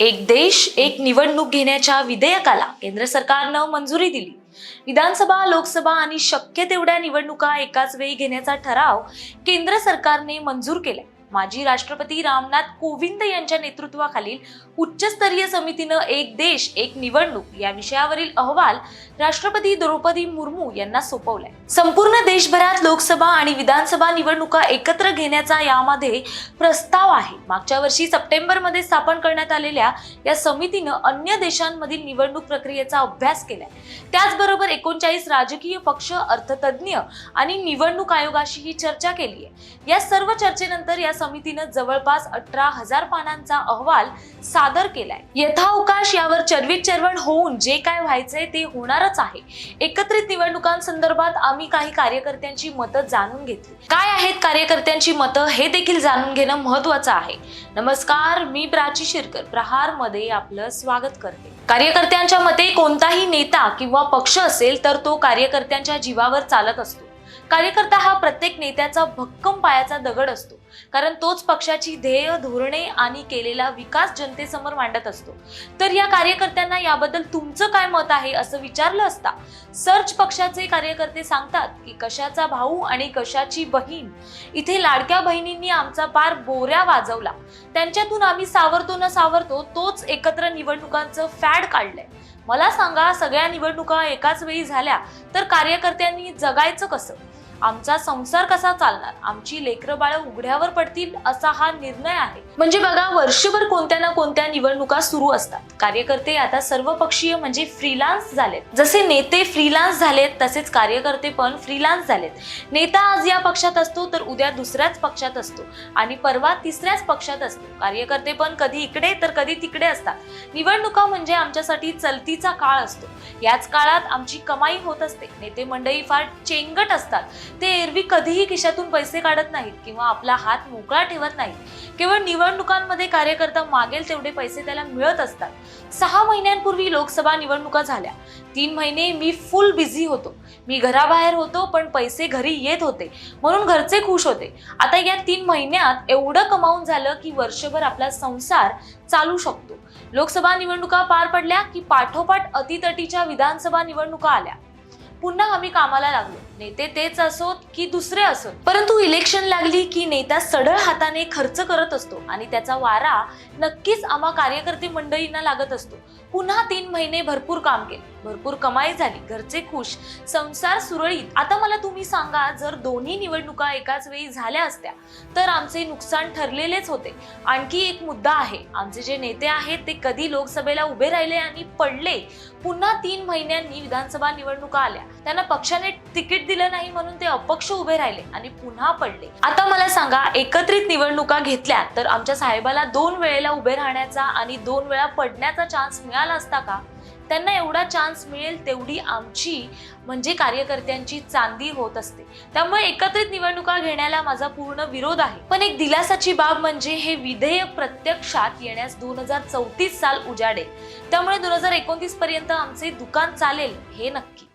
एक देश एक निवडणूक घेण्याच्या विधेयकाला केंद्र सरकारनं मंजुरी दिली. विधानसभा लोकसभा आणि शक्य तेवढ्या निवडणुका एकाच वेळी घेण्याचा ठराव केंद्र सरकारने मंजूर केलाय. माजी राष्ट्रपती रामनाथ कोविंद यांच्या नेतृत्वाखालील उच्चस्तरीय समितीनं एक देश एक निवडणूक या विषयावरील अहवाल राष्ट्रपती द्रौपदी मुर्मू यांना सोपवलाय. संपूर्ण देशभरात लोकसभा आणि विधानसभा निवडणुका एकत्र घेण्याचा यामध्ये प्रस्ताव आहे. मागच्या वर्षी सप्टेंबरमध्ये स्थापन करण्यात आलेल्या या समितीनं अन्य देशांमधील निवडणूक प्रक्रियेचा अभ्यास केलाय. त्याचबरोबर एकोणचाळीस राजकीय पक्ष अर्थतज्ञ आणि निवडणूक आयोगाशीही चर्चा केली आहे या सर्व चर्चेनंतर या समितीनं जवळपास अठरा हजार पानांचा अहवाल सादर केलाय. यथावकाश यावर चरवीत चरवण होऊन जे काय व्हायचंय ते होणारच आहे. एकत्रित निवडणुकांसंदर्भात आम्ही काही कार्यकर्त्यांची मतं जाणून घेतली. काय आहेत कार्यकर्त्यांची मतं हे देखील जाणून घेणं महत्वाचं आहे. नमस्कार मी प्राची शिरकर. प्रहारमध्ये आपलं स्वागत करते. कार्यकर्त्यांच्या मते कोणताही नेता किंवा पक्ष असेल तर तो कार्यकर्त्यांच्या जीवावर चालत असतो. कार्यकर्ता हा प्रत्येक नेत्याचा भक्कम पायाचा दगड असतो. कारण तोच पक्षाची ध्येय धोरणे आणि केलेला विकास जनतेसमोर मांडत असतो. तर या कार्यकर्त्यांना याबद्दल तुमचं काय मत आहे असं विचारलं असता सर्च पक्षाचे कार्यकर्ते सांगतात की कशाचा भाऊ आणि कशाची बहीण? इथे लाडक्या बहिणींनी आमचा पार बोऱ्या वाजवला. त्यांच्यातून आम्ही सावरतो न सावरतो तोच एकत्र निवडणुकांचं फॅड काढलंय. मला सांगा सगळ्या निवडणुका एकाच वेळी झाल्या तर कार्यकर्त्यांनी जगायचं कसं? आमचा संसार कसा चालणार? आमची लेकरं बाळ उघड्यावर पडतील असा हा निर्णय आहे. म्हणजे बघा वर्षभर कोणत्या ना कोणत्या निवडणुका सुरू असतात. कार्यकर्ते आता सर्व पक्षीय म्हणजे फ्रीलान्स झालेत. जसे नेते फ्रीलान्स झालेत तसेच कार्यकर्ते पण फ्रीलान्स झालेत. नेता आज या पक्षात असतो तर उद्या दुसऱ्याच पक्षात असतो. आणि परवा तिसऱ्याच पक्षात असतो. कार्यकर्ते पण कधी इकडे तर कधी तिकडे असतात. निवडणुका म्हणजे आमच्यासाठी चलतीचा काळ असतो. याच काळात आमची कमाई होत असते. नेते मंडळी फार चेंगट असतात. ते एरवी कधीही खिशातून पैसे काढत नाहीत किंवा आपला हात मोकळा ठेवत नाहीत. केवळ निवडणुकांमध्ये कार्यकर्ता मागेल तेवढे पैसे त्याला मिळत असतात. सहा महिन्यांपूर्वी लोकसभा निवडणुका झाल्या. तीन महिने मी फुल बिझी होतो. मी घराबाहेर होतो पण पैसे घरी येत होते. म्हणून घरचे खुश होते. आता या तीन महिन्यात एवढं कमावून झालं की वर्षभर आपला संसार चालू शकतो. लोकसभा निवडणुका पार पडल्या की पाठोपाठ अतितटीच्या विधानसभा निवडणुका आल्या. पुन्हा आम्ही कामाला लागलो. नेते तेच असोत की दुसरे असोत? परंतु इलेक्शन लागली की नेता सढळ हाताने खर्च करत असतो आणि त्याचा वारा नक्कीच आम्हा कार्यकर्ते मंडळींना लागत असतो. पुन्हा तीन महिने भरपूर काम केले. भरपूर कमाई झाली. घरचे खुश संसार सुरळीत. आता मला तुम्ही सांगा जर दोन्ही निवडणुका एकाच वेळी झाल्या असत्या तर आमचे नुकसान ठरलेलेच होते. आणखी एक मुद्दा आहे. आमचे जे नेते आहेत ते कधी लोकसभेला उभे राहिले आणि पडले? पुन्हा तीन महिन्यांनी विधानसभा निवडणुका आल्या. त्यांना पक्षाने तिकीट दिलं नाही म्हणून ते अपक्ष उभे राहिले आणि पुन्हा पडले. आता मला सांगा एकत्रित निवडणुका घेतल्या तर आमच्या साहेबाला दोन वेळेला उभे राहण्याचा आणि दोन वेळा पडण्याचा चान्स मिळाला असता का? त्यांना एवढा चान्स मिळेल तेवढी आमची म्हणजे कार्यकर्त्यांची चांदी होत असते. त्यामुळे एकत्रित निवडणुका घेण्याला माझा पूर्ण विरोध आहे. पण एक दिलासाची बाब म्हणजे हे विधेयक प्रत्यक्षात येण्यास दोन हजार चौतीस साल उजाडेल. त्यामुळे दोन हजार एकोणतीस पर्यंत आमचे दुकान चालेल हे नक्की.